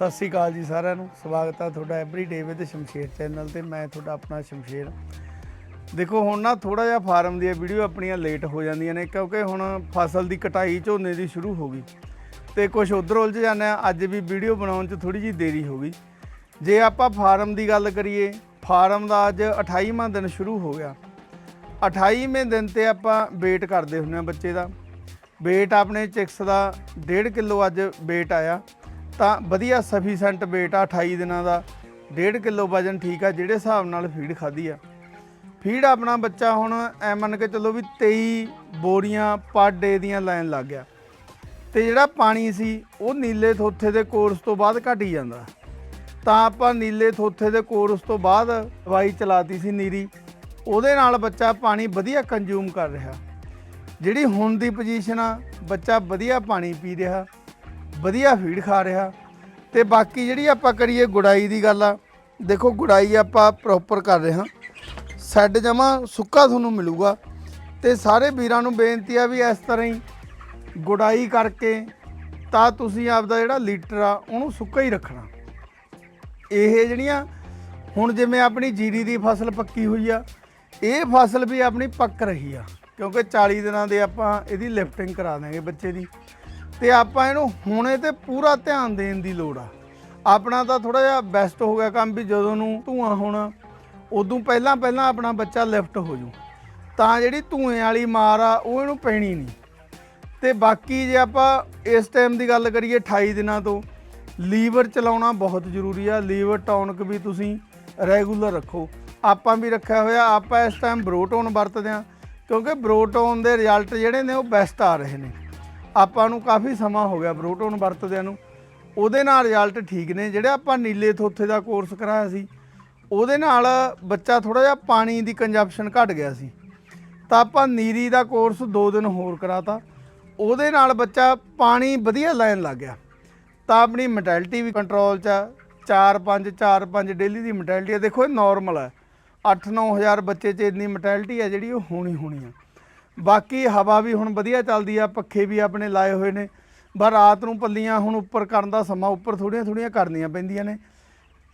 ਸਤਿ ਸ੍ਰੀ ਅਕਾਲ ਜੀ ਸਾਰਿਆਂ ਨੂੰ। ਸਵਾਗਤ ਹੈ ਤੁਹਾਡਾ ਐਵਰੀਡੇ ਵਿਦ ਸ਼ਮਸ਼ੇਰ ਚੈਨਲ ਤੇ। ਮੈਂ ਤੁਹਾਡਾ ਆਪਣਾ ਸ਼ਮਸ਼ੇਰ। ਦੇਖੋ, ਹੁਣ ਨਾ ਥੋੜਾ ਜਿਹਾ ਫਾਰਮ ਦੀਆਂ ਵੀਡੀਓ ਆਪਣੀਆਂ ਲੇਟ ਹੋ ਜਾਂਦੀਆਂ ਨੇ, ਕਿਉਂਕਿ ਹੁਣ ਫਸਲ ਦੀ ਕਟਾਈ ਝੋਨੇ ਦੀ ਸ਼ੁਰੂ ਹੋ ਗਈ। ਤੇ ਕੁਝ ਉਧਰ ਉਲਝ ਜਾਂਦੇ ਆ। ਅੱਜ ਵੀ ਵੀਡੀਓ ਬਣਾਉਣ 'ਚ ਥੋੜੀ ਜਿਹੀ ਦੇਰੀ ਹੋ ਗਈ। ਜੇ ਆਪਾਂ ਫਾਰਮ ਦੀ ਗੱਲ ਕਰੀਏ, ਫਾਰਮ ਦਾ ਅੱਜ 28ਵਾਂ ਦਿਨ ਸ਼ੁਰੂ ਹੋ ਗਿਆ। 28ਵੇਂ ਦਿਨ ਤੇ ਆਪਾਂ ਵੇਟ ਕਰਦੇ ਹੁੰਦੇ ਆ ਬੱਚੇ ਦਾ। ਵੇਟ ਆਪਣੇ ਚਿਕਸ ਦਾ 1.5 ਕਿਲੋ ਅੱਜ ਵੇਟ ਆਇਆ। ਤਾਂ ਵਧੀਆ ਸਫੀਸ਼ੈਂਟ ਵੇਟ ਆ 28 ਦਿਨਾਂ ਦਾ। 1.5 ਕਿਲੋ ਵਜਨ ਠੀਕ ਆ, ਜਿਹੜੇ ਹਿਸਾਬ ਨਾਲ ਫੀਡ ਖਾਧੀ ਆ। ਫੀਡ ਆਪਣਾ ਬੱਚਾ ਹੁਣ ਐ ਮੰਨ ਕੇ ਚੱਲੋ ਵੀ 23 ਬੋਰੀਆਂ ਪਰ ਡੇ ਦੀਆਂ ਲਾਈਨ ਲੱਗ ਗਿਆ। ਤੇ ਜਿਹੜਾ ਪਾਣੀ ਸੀ, ਉਹ ਨੀਲੇ ਥੋਥੇ ਦੇ ਕੋਰਸ ਤੋਂ ਬਾਅਦ ਘਟੀ ਜਾਂਦਾ। ਤਾਂ ਆਪਾਂ ਨੀਲੇ ਥੋਥੇ ਦੇ ਕੋਰਸ ਤੋਂ ਬਾਅਦ ਦਵਾਈ ਚਲਾਤੀ ਸੀ ਨੀਰੀ। ਉਹਦੇ ਨਾਲ ਬੱਚਾ ਪਾਣੀ ਵਧੀਆ ਕੰਜ਼ੂਮ ਕਰ ਰਿਹਾ। ਜਿਹੜੀ ਹੁਣ ਦੀ ਪੋਜੀਸ਼ਨ ਆ, ਬੱਚਾ ਵਧੀਆ ਪਾਣੀ ਪੀ ਰਿਹਾ। ਵਧੀਆ ਫੀਡ ਖਾ ਰਿਹਾ। ਤੇ ਬਾਕੀ ਜਿਹੜੀ ਆਪਾਂ ਕਰੀਏ ਗੁਡਾਈ ਦੀ ਗੱਲ ਆ, ਦੇਖੋ ਗੁਡਾਈ ਆਪਾਂ ਪ੍ਰੋਪਰ ਕਰ ਰਹੇ ਹਾਂ। ਸੈੱਡ ਜਮਾ ਸੁੱਕਾ ਤੁਹਾਨੂੰ ਮਿਲੂਗਾ। ਤੇ ਸਾਰੇ ਵੀਰਾਂ ਨੂੰ ਬੇਨਤੀ ਆ ਵੀ ਇਸ ਤਰ੍ਹਾਂ ਹੀ ਗੁਡਾਈ ਕਰਕੇ ਤਾਂ ਤੁਸੀਂ ਆਪਦਾ ਜਿਹੜਾ ਲੀਟਰ ਆ, ਉਹਨੂੰ ਸੁੱਕਾ ਹੀ ਰੱਖਣਾ। ਇਹ ਜਿਹੜੀਆਂ ਹੁਣ ਜਿਵੇਂ ਆਪਣੀ ਜੀਰੀ ਦੀ ਫਸਲ ਪੱਕੀ ਹੋਈ ਆ, ਇਹ ਫਸਲ ਵੀ ਆਪਣੀ ਪੱਕ ਰਹੀ ਆ। ਕਿਉਂਕਿ 40 ਦਿਨਾਂ ਦੇ ਆਪਾਂ ਇਹਦੀ ਲਿਫਟਿੰਗ ਕਰਾ ਦਾਂਗੇ ਬੱਚੇ ਦੀ। ਤੇ ਆਪਾਂ ਇਹਨੂੰ ਹੁਣੇ ਤੇ ਪੂਰਾ ਧਿਆਨ ਦੇਣ ਦੀ ਲੋੜ ਆ। ਆਪਣਾ ਤਾਂ ਥੋੜਾ ਜਿਹਾ ਬੈਸਟ ਹੋ ਗਿਆ ਕੰਮ ਵੀ ਜਦੋਂ ਨੂੰ ਧੂਆਂ ਹੋਣਾ ਉਦੋਂ ਪਹਿਲਾਂ ਪਹਿਲਾਂ ਆਪਣਾ ਬੱਚਾ ਲਿਫਟ ਹੋ ਜੂ ਤਾਂ ਜਿਹੜੀ ਧੂਏ ਵਾਲੀ ਮਾਰ ਆ, ਉਹ ਇਹਨੂੰ ਪੈਣੀ ਨਹੀਂ। ਤੇ ਬਾਕੀ ਜੇ ਆਪਾਂ ਇਸ ਟਾਈਮ ਦੀ ਗੱਲ ਕਰੀਏ 28 ਦਿਨਾਂ ਤੋਂ ਲੀਵਰ ਚਲਾਉਣਾ ਬਹੁਤ ਜ਼ਰੂਰੀ ਆ। ਲੀਵਰ ਟੌਨਕ ਵੀ ਤੁਸੀਂ ਰੈਗੂਲਰ ਰੱਖੋ। ਆਪਾਂ ਵੀ ਰੱਖਿਆ ਹੋਇਆ, ਆਪਾਂ ਇਸ ਟਾਈਮ ਬਰੋਟੋਨ ਵਰਤਦੇ ਆ ਕਿਉਂਕਿ ਬਰੋਟੋਨ ਦੇ ਰਿਜ਼ਲਟ ਜਿਹੜੇ ਨੇ ਉਹ ਬੈਸਟ ਆ ਰਹੇ ਨੇ। ਆਪਾਂ ਨੂੰ ਕਾਫੀ ਸਮਾਂ ਹੋ ਗਿਆ ਬਰੋਟੋਨ ਵਰਤਦਿਆਂ ਨੂੰ। ਉਹਦੇ ਨਾਲ ਰਿਜ਼ਲਟ ਠੀਕ ਨੇ। ਜਿਹੜੇ ਆਪਾਂ ਨੀਲੇ ਥੋਥੇ ਦਾ ਕੋਰਸ ਕਰਾਇਆ ਸੀ, ਉਹਦੇ ਨਾਲ ਬੱਚਾ ਥੋੜਾ ਜਿਹਾ ਪਾਣੀ ਦੀ ਕੰਜਪਸ਼ਨ ਘਟ ਗਿਆ ਸੀ। ਤਾਂ ਆਪਾਂ ਨੀਰੀ ਦਾ ਕੋਰਸ 2 ਦਿਨ ਹੋਰ ਕਰਾਤਾ। ਉਹਦੇ ਨਾਲ ਬੱਚਾ ਪਾਣੀ ਵਧੀਆ ਲੈਣ ਲੱਗ ਗਿਆ। ਤਾਂ ਆਪਣੀ ਮੈਂਟੈਲਿਟੀ ਵੀ ਕੰਟਰੋਲ 'ਚ ਆ। 4 5 4 5 ਡੇਲੀ ਦੀ ਮੈਂਟੈਲਿਟੀ ਆ। ਦੇਖੋ ਇਹ ਨਾਰਮਲ ਹੈ 8-9000 ਬੱਚੇ 'ਚ ਇੰਨੀ ਮੈਂਟੈਲਿਟੀ ਹੈ ਜਿਹੜੀ ਉਹ ਹੋਣੀ ਹੋਣੀ ਆ। ਬਾਕੀ ਹਵਾ ਵੀ ਹੁਣ ਵਧੀਆ ਚੱਲਦੀ ਆ, ਪੱਖੇ ਵੀ ਆਪਣੇ ਲਾਏ ਹੋਏ ਨੇ। ਪਰ ਰਾਤ ਨੂੰ ਪੱਲੀਆਂ ਹੁਣ ਉੱਪਰ ਕਰਨ ਦਾ ਸਮਾਂ, ਉੱਪਰ ਥੋੜੀਆਂ ਥੋੜੀਆਂ ਕਰਨੀਆਂ ਪੈਂਦੀਆਂ ਨੇ।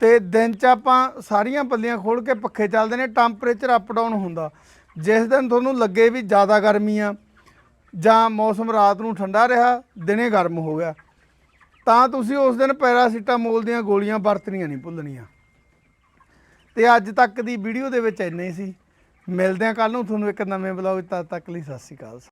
ਤੇ ਦਿਨ 'ਚ ਆਪਾਂ ਸਾਰੀਆਂ ਪੱਲੀਆਂ ਖੋਲ ਕੇ ਪੱਖੇ ਚੱਲਦੇ ਨੇ ਟੈਂਪਰੇਚਰ ਅਪ ਡਾਊਨ ਹੁੰਦਾ। ਜਿਸ ਦਿਨ ਤੁਹਾਨੂੰ ਲੱਗੇ ਵੀ ਜ਼ਿਆਦਾ ਗਰਮੀ ਆ, ਜਾਂ ਮੌਸਮ ਰਾਤ ਨੂੰ ਠੰਡਾ ਰਿਹਾ, ਦਿਨੇ ਗਰਮ ਹੋ ਗਿਆ, ਤਾਂ ਤੁਸੀਂ ਉਸ ਦਿਨ ਪੈਰਾਸੀਟਾਮੋਲ ਦੀਆਂ ਗੋਲੀਆਂ ਵਰਤਣੀਆਂ ਨਹੀਂ ਭੁੱਲਣੀਆਂ। ਤੇ ਅੱਜ ਤੱਕ ਦੀ ਵੀਡੀਓ ਦੇ ਵਿੱਚ ਇੰਨੇ ਹੀ ਸੀ। ਮਿਲਦੇ ਹਾਂ ਕੱਲ ਨੂੰ ਤੁਹਾਨੂੰ ਇੱਕ ਨਵੇਂ ਬਲੌਗ ਤਦ ਤੱਕ ਲਈ ਸਤਿ ਸ਼੍ਰੀ ਅਕਾਲ।